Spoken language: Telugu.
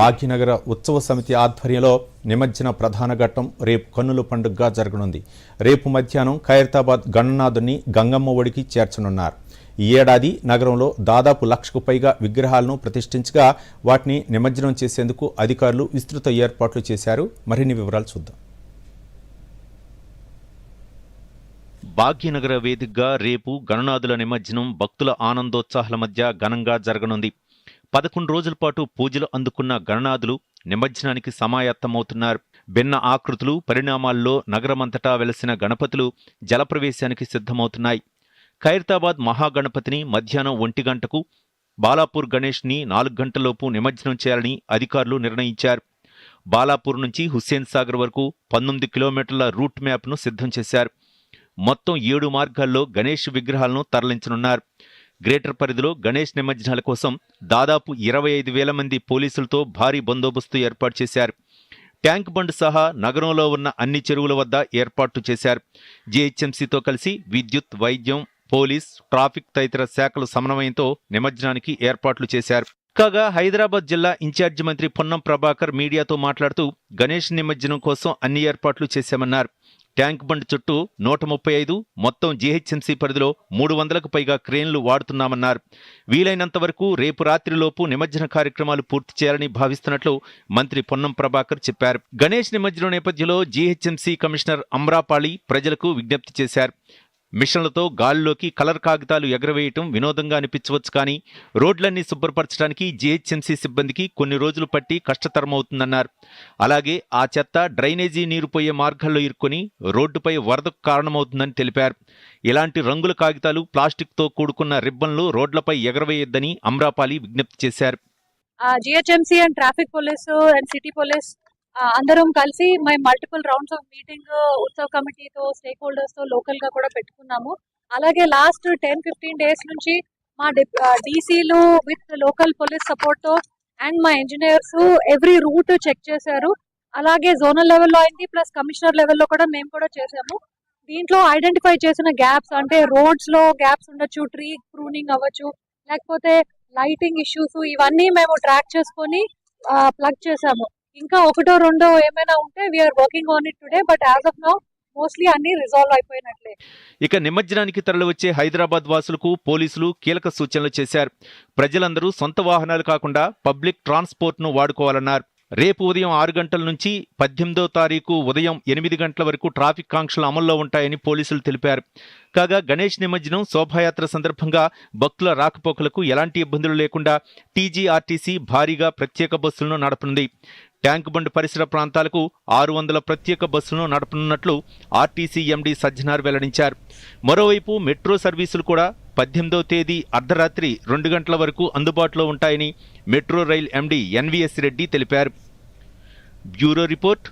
భాగ్యనగర ఉత్సవ సమితి ఆధ్వర్యంలో నిమజ్జన ప్రధాన ఘట్టం రేపు కన్నుల పండుగగా జరగనుంది. రేపు మధ్యాహ్నం ఖైరతాబాద్ గణనాథుని గంగమ్మ ఒడికి చేర్చనున్నారు. ఈ ఏడాది నగరంలో దాదాపు లక్షకు పైగా విగ్రహాలను ప్రతిష్ఠించగా వాటిని నిమజ్జనం చేసేందుకు అధికారులు విస్తృత ఏర్పాట్లు చేశారు. మరిన్ని వివరాలు చూద్దాం. భాగ్యనగర వేదికగా రేపు గణనాథుల నిమజ్జనం భక్తుల ఆనందోత్సాహాల మధ్య ఘనంగా జరగనుంది. పదకొండు రోజుల పాటు పూజలు అందుకున్న గణనాథులు నిమజ్జనానికి సమాయత్తమవుతున్నారు. భిన్న ఆకృతులు పరిణామాల్లో నగరమంతటా వెలసిన గణపతులు జలప్రవేశానికి సిద్ధమవుతున్నాయి. ఖైరతాబాద్ మహాగణపతిని మధ్యాహ్నం ఒంటి గంటకు బాలాపూర్ గణేష్ని నాలుగు గంటలలోపు నిమజ్జనం చేయాలని అధికారులు నిర్ణయించారు. బాలాపూర్ నుంచి హుస్సేన్ సాగర్ వరకు పంతొమ్మిది కిలోమీటర్ల రూట్ మ్యాప్ను సిద్ధం చేశారు. మొత్తం ఏడు మార్గాల్లో గణేష్ విగ్రహాలను తరలించనున్నారు. గ్రేటర్ పరిధిలో గణేష్ నిమజ్జనాల కోసం దాదాపు ఇరవై ఐదు వేల మంది పోలీసులతో భారీ బందోబస్తు ఏర్పాటు చేశారు. ట్యాంక్ బండ్ సహా నగరంలో ఉన్న అన్ని చెరువుల వద్ద ఏర్పాట్లు చేశారు. జీహెచ్ఎంసీతో కలిసి విద్యుత్ వైద్యం పోలీస్ ట్రాఫిక్ తదితర శాఖల సమన్వయంతో నిమజ్జనానికి ఏర్పాట్లు చేశారు. కాగా హైదరాబాద్ జిల్లా ఇన్ఛార్జి మంత్రి పొన్నం ప్రభాకర్ మీడియాతో మాట్లాడుతూ గణేష్ నిమజ్జనం కోసం అన్ని ఏర్పాట్లు చేశామన్నారు. ట్యాంక్ బండ్ చుట్టూ నూట ముప్పై ఐదు మొత్తం జీహెచ్ఎంసీ పరిధిలో మూడు వందలకు పైగా క్రేన్లు వాడుతున్నామన్నారు. వీలైనంత వరకు రేపు రాత్రిలోపు నిమజ్జన కార్యక్రమాలు పూర్తి చేయాలని భావిస్తున్నట్లు మంత్రి పొన్నం ప్రభాకర్ చెప్పారు. గణేష్ నిమజ్జనం నేపథ్యంలో జీహెచ్ఎంసీ కమిషనర్ అమ్రాపాళి ప్రజలకు విజ్ఞప్తి చేశారు. మిషన్లతో గాలిలోకి కలర్ కాగితాలు ఎగరవేయటం వినోదంగా అనిపించవచ్చు కానీ రోడ్లన్నీ శుభ్రపరచడానికి జీహెచ్ఎంసీ సిబ్బందికి కొన్ని రోజులు పట్టి కష్టతరమవుతుందన్నారు. అలాగే ఆ చెత్త డ్రైనేజీ నీరు పోయే మార్గాల్లో ఇరుక్కొని రోడ్డుపై వరదకు కారణమవుతుందని తెలిపారు. ఇలాంటి రంగుల కాగితాలు ప్లాస్టిక్తో కూడుకున్న రిబ్బన్లు రోడ్లపై ఎగరవేయొద్దని అమ్రాపాలి విజ్ఞప్తి చేశారు. GHMC and traffic police and city police అందరం కలిసి మేము multiple rounds of meeting Utsav కమిటీతో స్టేక్ హోల్డర్స్తో లోకల్గా కూడా పెట్టుకున్నాము. అలాగే లాస్ట్ టెన్ ఫిఫ్టీన్ డేస్ నుంచి మా డీసీలు విత్ లోకల్ పోలీస్ సపోర్ట్తో అండ్ మా ఇంజనీర్స్ ఎవ్రీ రూట్ చెక్ చేశారు. అలాగే జోనల్ లెవెల్లో అయింది ప్లస్ కమిషనర్ లెవెల్లో కూడా మేము కూడా చేసాము దీంట్లో ఐడెంటిఫై చేసిన గ్యాప్స్ అంటే రోడ్స్లో గ్యాప్స్ ఉండొచ్చు ట్రీ ప్రూనింగ్ అవ్వచ్చు లేకపోతే లైటింగ్ ఇష్యూస్ ఇవన్నీ మేము ట్రాక్ చేసుకొని ప్లగ్ చేసాము ఇంకా ఒకటో రెండో ఏమైనా ఉంటే we're working on it today but as of now mostly అన్ని రిజాల్వ్ అయిపోయినట్లే. ఇక నిమజ్జనానికి తరలివచ్చే హైదరాబాద్ వాసులకు పోలీసులు కీలక సూచనలు చేశారు. ప్రజలందరూ సొంత వాహనాలు కాకుండా పబ్లిక్ ట్రాన్స్పోర్ట్ను వాడుకోవాలన్నారు. రేపు ఉదయం ఆరు గంటల నుంచి పద్దెనిమిదో తారీఖు ఉదయం ఎనిమిది గంటల వరకు ట్రాఫిక్ ఆంక్షలు అమల్లో ఉంటాయని పోలీసులు తెలిపారు. కాగా గణేష్ నిమజ్జనం శోభాయాత్ర సందర్భంగా భక్తుల రాకపోకలకు ఎలాంటి ఇబ్బందులు లేకుండా టీజీఆర్టీసీ భారీగా ప్రత్యేక బస్సులను నడపనుంది. ట్యాంక్ బండ్ పరిసర ప్రాంతాలకు ఆరు వందల ప్రత్యేక బస్సులను నడపనున్నట్లు ఆర్టీసీ ఎండీ సజ్జనార్ వెల్లడించారు. మరోవైపు మెట్రో సర్వీసులు కూడా పద్దెనిమిదవ తేదీ అర్ధరాత్రి రెండు గంటల వరకు అందుబాటులో ఉంటాయని metro rail MD NVS Reddy తెలిపారు. Bureau report